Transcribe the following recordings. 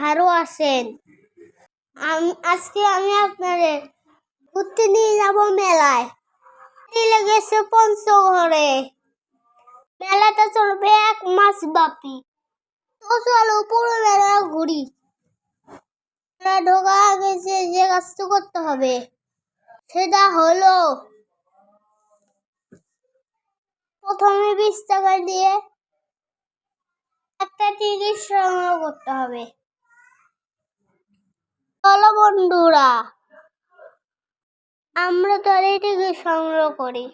ভালো আছেন? আজকে আমি আপনাদের ঘুরতে নিয়ে যাব মেলায়। লেগেছে পঞ্চগড়ে। মেলাটা চলবে এক মাস ব্যাপী। তো চলো পুরো মেলা ঘুরি। ঢোকা গেছে যে কাজটা করতে হবে, সেটা হলো প্রথমে বিশ টাকা দিয়ে একটা টিকিট সংগ্রহ করতে হবে। চলো বন্ধুরা, আমরা তাহলে সংগ্রহ করি।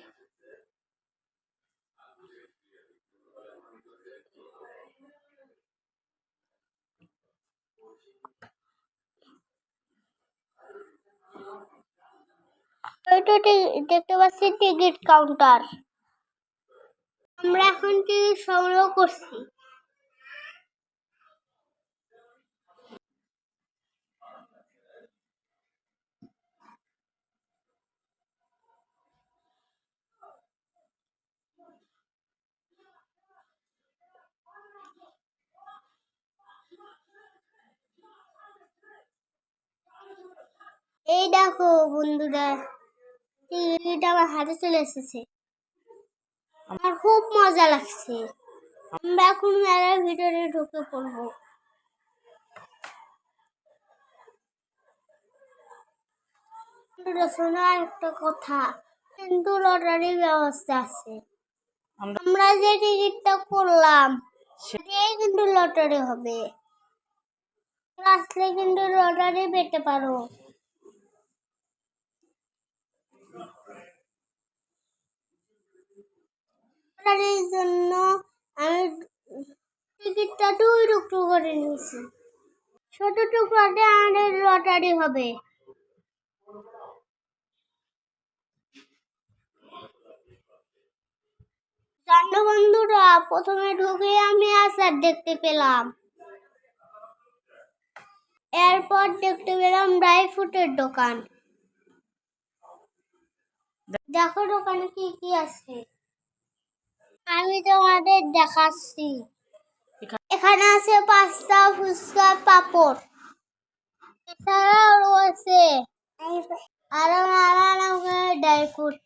দেখতে পাচ্ছি টিকিট কাউন্টার। আমরা এখন টিকিট সংগ্রহ করছি। এই দেখো বন্ধুরা টিকিট আমার হাতে চলে এসেছে। আমার খুব মজা লাগছে। আমরা এখন মেলার ভিতরে ঢুকে পড়ব। শোনার একটা কথা। কিন্তু লটারির ব্যবস্থা আছে। আমরা আমরা যে টিকিটটা করলাম সেটাই কিন্তু লটারি হবে। আসলে কিন্তু লটারি পেতে পারো। লটারির জন্য আমি টিকিটটা দুই করে নিয়েছি। ছোট টুকরাতে আমাদের লটারি হবে। জানো বন্ধুরা, প্রথমে ঢুকে আমি আচার দেখতে পেলাম। এরপর দেখতে পেলাম ড্রাই ফ্রুটের দোকান। দেখো দোকানে কি কি আছে। আমি তোমাদের দেখাচ্ছি। এখানে- আছে পাস্তা ফুচকা পাপড়। এছাড়াও রয়েছে আরও নানান রকমের ড্রাই ফ্রুট।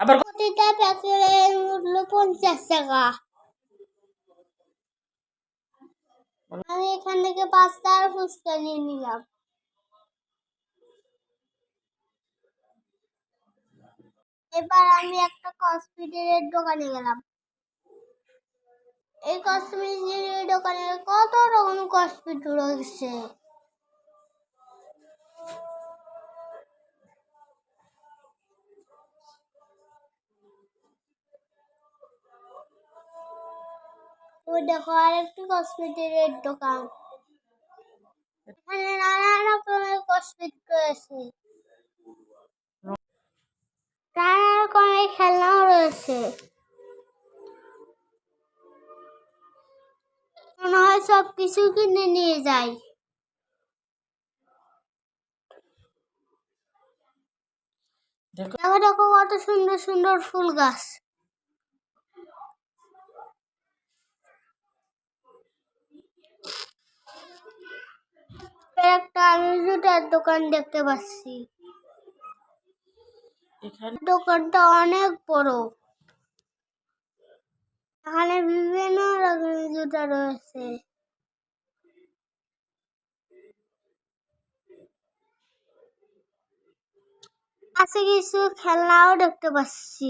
আবার প্রতিটা প্যাকেটের মূল্য পঞ্চাশ টাকা। আমি এখান থেকে পাস্তা আর ফুচকা নিয়ে নিলাম। এবার আমি একটা কসমেটিকের দোকানে গেলাম। এই কসমেটিকের দোকানে কত রকম কসমেটিক রয়েছে? ওই দেখো আরেকটি কসমেটিকের দোকান। এখানে নানা রকমের কসমেটিক রয়েছে। নানা রকমের খেলনাও রয়েছে। মনে হয় সব কিছু কিনে নিয়ে যাই। দেখো। দেখো কত সুন্দর সুন্দর ফুল গাছ। একটা আমি জুতার দোকান দেখতে পাচ্ছি। এখানে দোকানটা অনেক বড়। এখানে বিভিন্ন রকমের জুতা রয়েছে। কাছে কিছু খেলনাও দেখতে পাচ্ছি।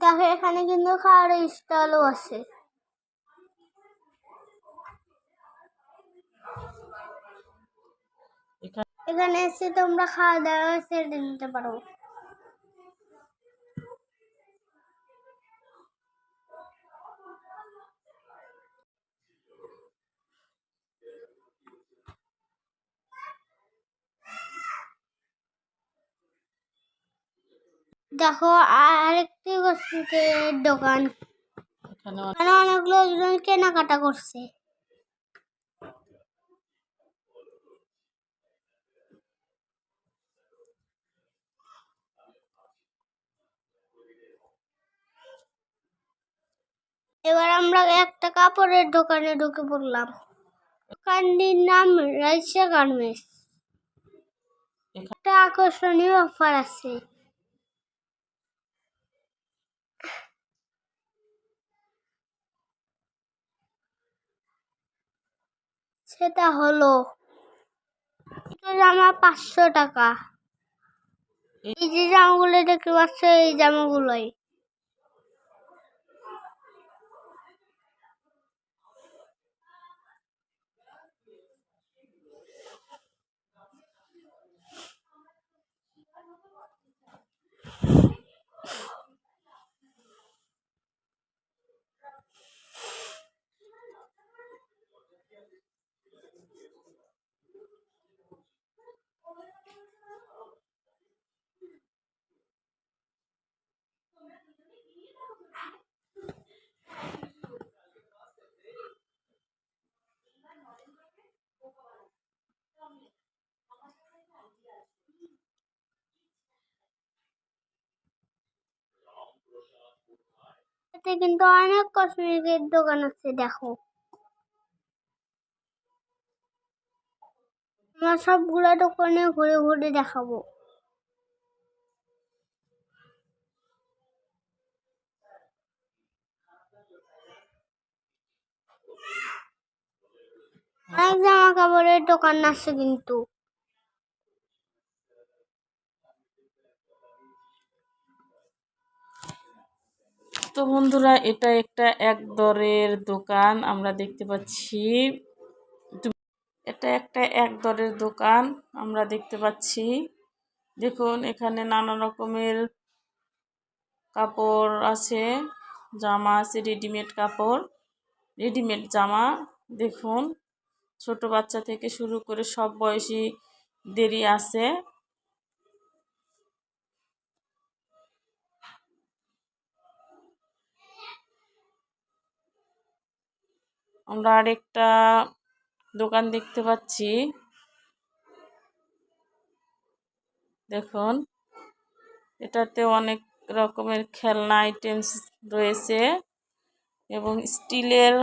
দেখো এখানে কিন্তু খাওয়ার স্টলও আছে। এখানে এসে তোমরা খাওয়া দাওয়া সেরে নিতে পারো। দেখো আরেকটি কসমেটিকের দোকান। এখানে অনেক- এখানে অনেক লোকজন কেনাকাটা করছে। এবার আমরা একটা কাপড়ের দোকানে ঢুকে পড়লাম। দোকানটির নাম রাইসা গার্মেন্টস। একটা আকর্ষণীয় অফার আছে। সেটা হলো জামা পাঁচশো টাকা। এই যে জামাগুলো দেখতে পাচ্ছ এই জামাগুলোই। এতে কিন্তু অনেক কসমেটিকের দোকান আছে, দেখো। আমরা সবগুলো দোকানে ঘুরে ঘুরে দেখাবো। অনেক জামা কাপড়ের দোকান আছে কিন্তু। তো বন্ধুরা, এটা একটা এক দরের দোকান। আমরা দেখতে পাচ্ছি এটা একটা এক দরের দোকান। আমরা দেখতে পাচ্ছি, দেখুন, এখানে নানা রকমের কাপড় আছে, জামা আছে রেডিমেড কাপড় রেডিমেড জামা। দেখুন, ছোট বাচ্চা থেকে শুরু করে সব বয়সী দেরি আছে। আমরা আরেকটা দোকান দেখতে পাচ্ছি। দেখুন, এটাতে অনেক রকমের খেলনা, আইটেমস রয়েছে এবং স্টিলের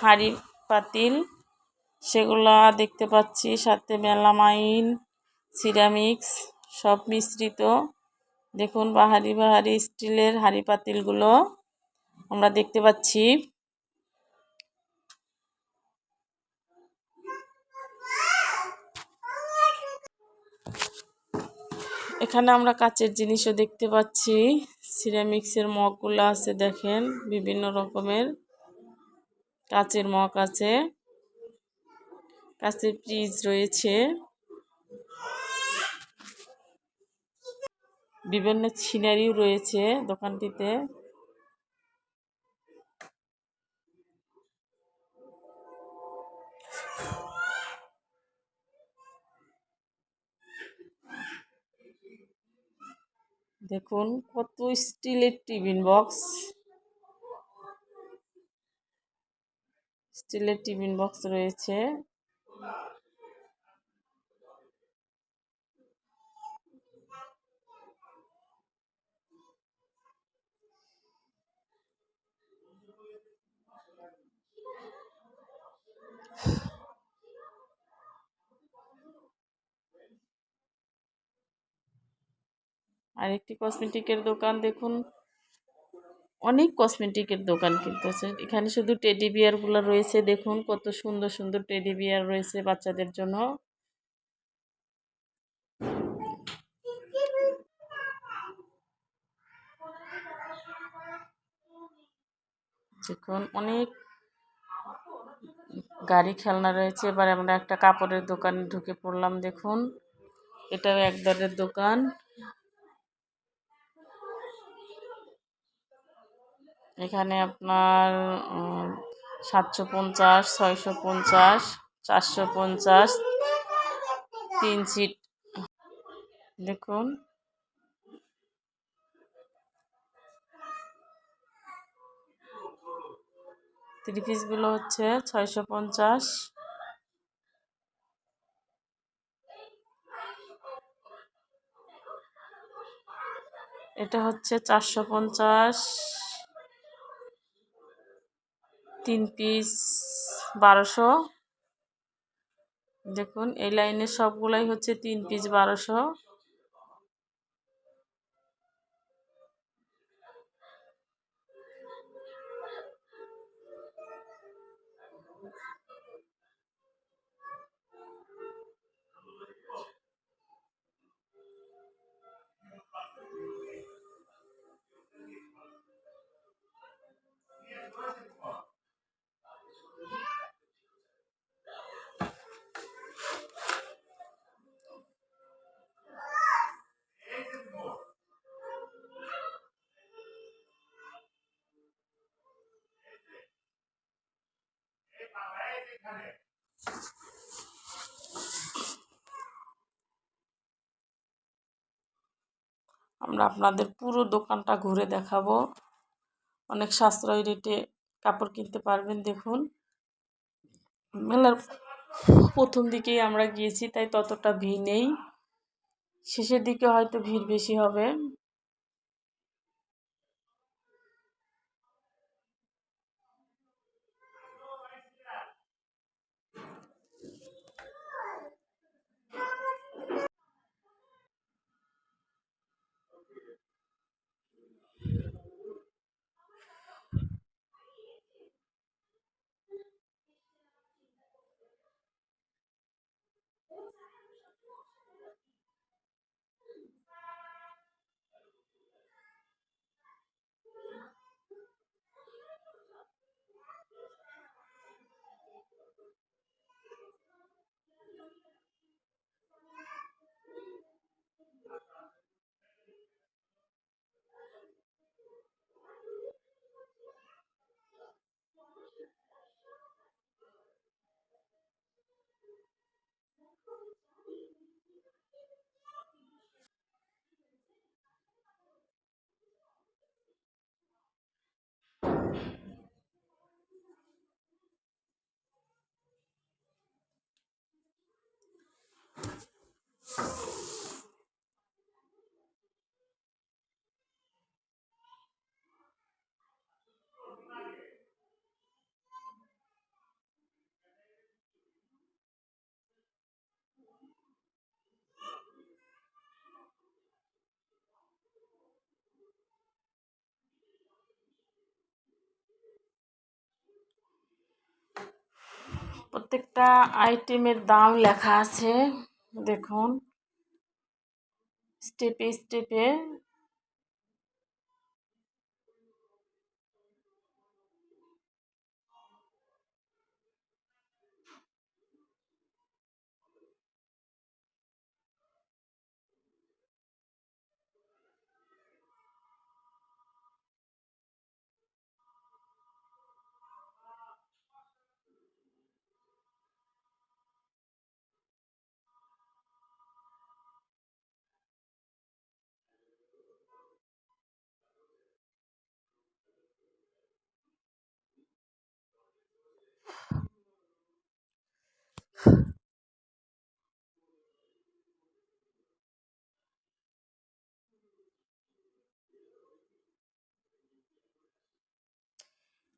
হাড়ি পাতিল, সেগুলা দেখতে পাচ্ছি। সাথে মেলামাইন, সিরামিক্স সব মিশ্রিত। দেখুন, বাহারি বাহারি স্টিলের হাড়ি পাতিলগুলো আমরা দেখতে পাচ্ছি। এখানে আমরা কাচের জিনিসও দেখতে পাচ্ছি। সিরামিক্সের মগগুলো আছে দেখেন, বিভিন্ন রকমের কাচের মগ আছে। কাচের ফ্রিজ রয়েছে। বিভিন্ন সিনারিও রয়েছে দোকানটিতে। দেখুন কত স্টিলের টিফিন বক্স স্টিলের টিফিন বক্স রয়েছে। আর একটি কসমেটিকের দোকান, দেখুন। অনেক কসমেটিকের দোকান কিন্তু আছে। এখানে শুধু টেডি বিয়ারগুলো রয়েছে, দেখুন কত সুন্দর সুন্দর টেডি বিয়ার রয়েছে বাচ্চাদের জন্য। দেখুন, অনেক গাড়ি খেলনা রয়েছে। এবার আমরা একটা কাপড়ের দোকানে ঢুকে পড়লাম, দেখুন। এটাও এক দরের দোকান। এখানে আপনার সাতশো পঞ্চাশ, ছয়শো পঞ্চাশ, চারশো পঞ্চাশ, তিন সিট। দেখুন। থ্রি পিসগুলো হচ্ছে ছয়শো পঞ্চাশ। এটা হচ্ছে চারশো পঞ্চাশ। তিন পিস বারোশো। দেখুন এই লাইনের সবগুলাই হচ্ছে তিন পিস বারোশো। আমরা আপনাদের পুরো দোকানটা ঘুরে দেখাবো। অনেক সাশ্রয় রেটে কাপড় কিনতে পারবেন, দেখুন। মেলার প্রথম দিকেই আমরা গিয়েছি, তাই ততটা ভিড় নেই। শেষের দিকে হয়তো ভিড় বেশি হবে। প্রত্যেকটা আইটেমের দাম লেখা আছে। দেখুন স্টেপে স্টেপে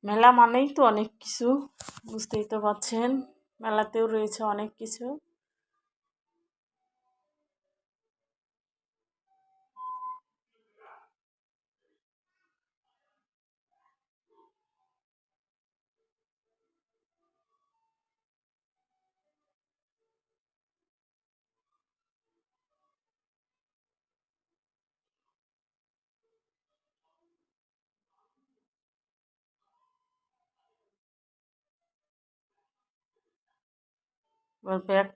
মেলা মানেই তো অনেক কিছু বুঝতেই তো পারছেন। মেলাতেও রয়েছে অনেক কিছু। ব্যাগ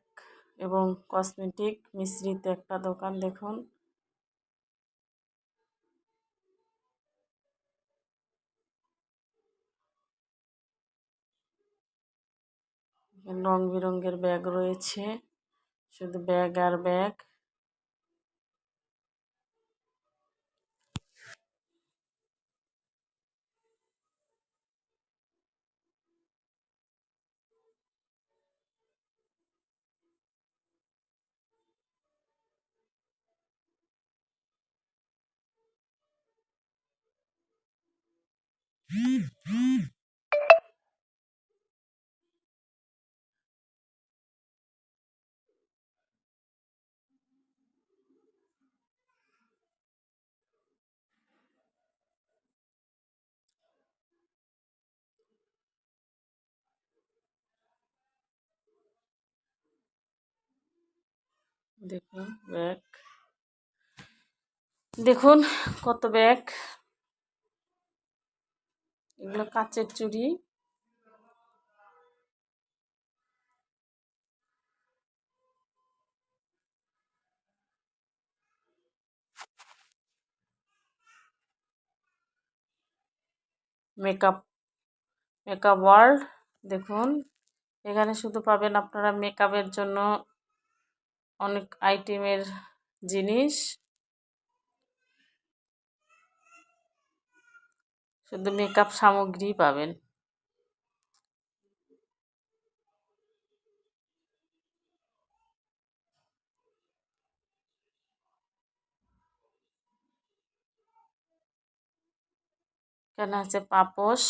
এবং কসমেটিক মিশ্রিত একটা দোকান দেখুন। রং বেরঙের ব্যাগ রয়েছে, শুধু ব্যাগ আর ব্যাগ। দেখুন ব্যাগ। দেখুন কত ব্যাগ। এগুলো কাচের চুড়ি। মেকআপ মেকআপ ওয়ার্ল্ড, দেখুন। এখানে শুধু পাবেন আপনারা মেকআপের জন্য অনেক আইটেমের জিনিস। শুধু মেকআপ সামগ্রী পাবেন। এখানে আছে পাপোশ।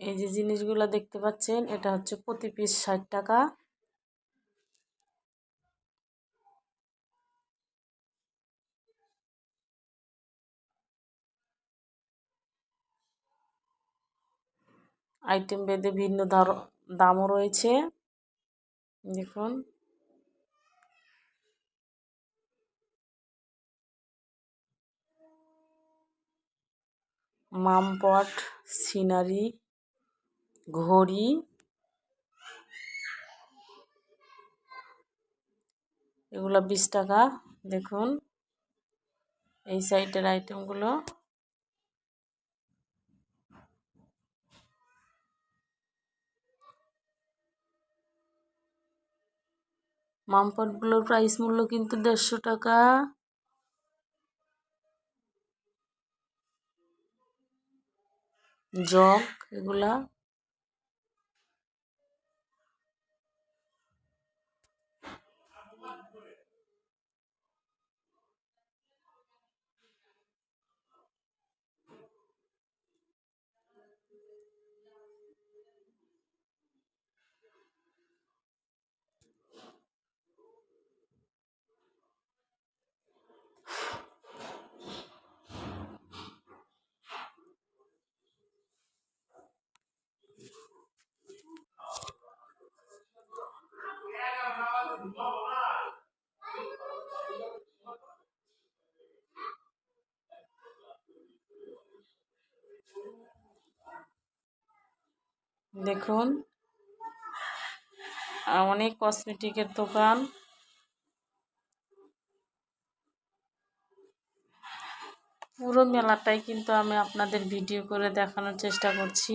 এই যে জিনিসগুলো দেখতে পাচ্ছেন, এটা হচ্ছে প্রতি পিস ষাট টাকা। আইটেম ভেদে ভিন্ন দামও রয়েছে। দেখুন। মামপট, সিনারি। ঘড়ি। এগুলো বিশ টাকা, দেখুন। এই সাইডের আইটেমগুলো মামপটগুলোর প্রাইস মূল্য কিন্তু দেড়শো টাকা। জগ এগুলা। দেখুন। অনেক কসমেটিকের দোকান। পুরো মেলাটাই কিন্তু আমি আপনাদের ভিডিও করে দেখানোর চেষ্টা করছি।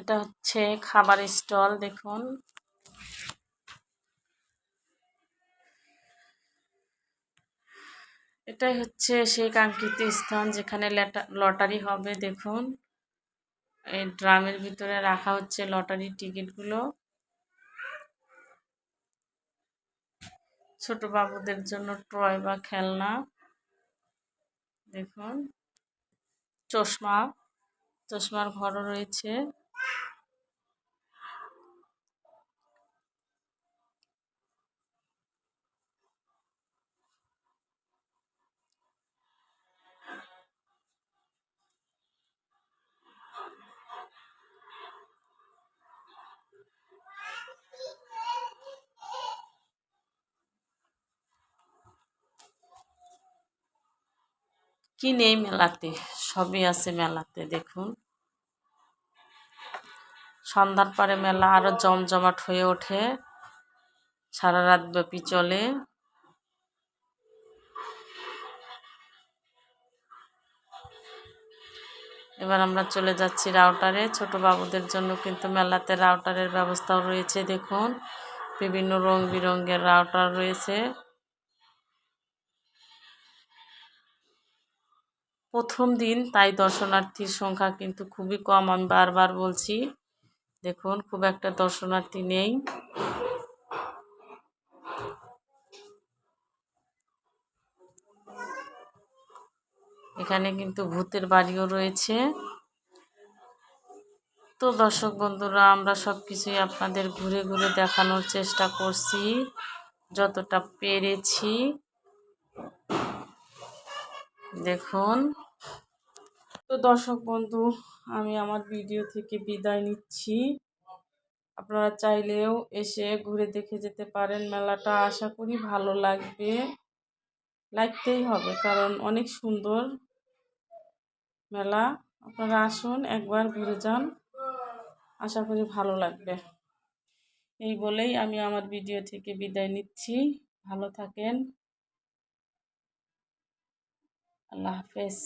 এটা হচ্ছে খাবার স্টল, দেখুন। এটাই হচ্ছে সেই কাঙ্ক্ষিত স্থান যেখানে লটারি হবে, দেখুন। এই ড্রামের ভিতরে রাখা হচ্ছে লটারির টিকিটগুলো। ছোট বাবুদের জন্য ট্রয় বা খেলনা, দেখুন। চশমা, চশমার ঘরও রয়েছে। কি নেই মেলাতে? সবই আছে মেলাতে, দেখুন। সন্ধ্যার পরে মেলা আরও জমজমাট হয়ে ওঠে। সারা রাত ব্যাপী চলে। এবার আমরা চলে যাচ্ছি রাউটারে। ছোট বাবুদের জন্য কিন্তু মেলাতে রাউটারের ব্যবস্থাও রয়েছে, দেখুন। বিভিন্ন রং বেরঙের রাউটার রয়েছে। প্রথম দিন, তাই দর্শনার্থীর সংখ্যা কিন্তু খুবই কম। আমি বারবার বলছি, দেখুন, খুব একটা দর্শনার্থী নেই। এখানে কিন্তু ভূতের বাড়িও রয়েছে। তো দর্শক বন্ধুরা, আমরা সব কিছুই আপনাদের ঘুরে ঘুরে দেখানোর চেষ্টা করছি, যতটা পেরেছি। দেখুন। তো দর্শক বন্ধু, আমি আমার ভিডিও থেকে বিদায় নিচ্ছি। আপনারা চাইলেও এসে ঘুরে দেখে যেতে পারেন মেলাটা। আশা করি ভালো লাগবে। লাগতেই হবে, কারণ অনেক সুন্দর মেলা। আপনারা আসুন, একবার ঘুরে যান। আশা করি ভালো লাগবে। এই বলেই আমি আমার ভিডিও থেকে বিদায় নিচ্ছি। ভালো থাকেন। আল্লাহ হাফেজ